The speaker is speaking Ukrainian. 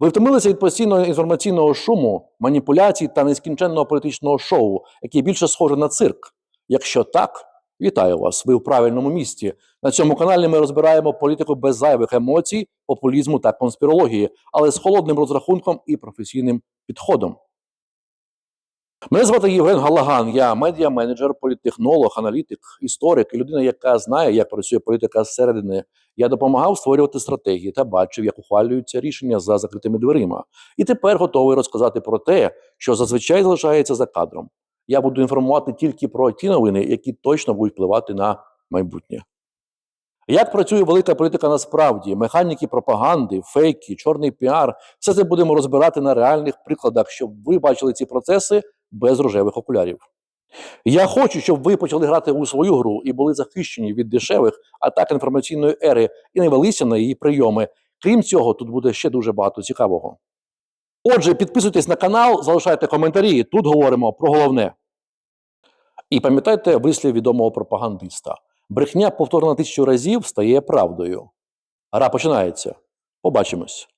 Ви втомилися від постійного інформаційного шуму, маніпуляцій та нескінченного політичного шоу, яке більше схоже на цирк. Якщо так, вітаю вас, ви в правильному місці. На цьому каналі ми розбираємо політику без зайвих емоцій, популізму та конспірології, але з холодним розрахунком і професійним підходом. Мене звати Євген Галаган, я медіа-менеджер, політтехнолог, аналітик, історик і людина, яка знає, як працює політика зсередини. Я допомагав створювати стратегії та бачив, як ухвалюються рішення за закритими дверима. І тепер готовий розказати про те, що зазвичай залишається за кадром. Я буду інформувати тільки про ті новини, які точно будуть впливати на майбутнє. Як працює велика політика насправді, механіки пропаганди, фейки, чорний піар, все це будемо розбирати на реальних прикладах, щоб ви бачили ці процеси без рожевих окулярів. Я хочу, щоб ви почали грати у свою гру і були захищені від дешевих атак інформаційної ери і не велися на її прийоми. Крім цього, тут буде ще дуже багато цікавого. Отже, підписуйтесь на канал, залишайте коментарі. Тут говоримо про головне. І пам'ятайте вислів відомого пропагандиста: брехня, повторена тисячу разів, стає правдою. Гра починається. Побачимось.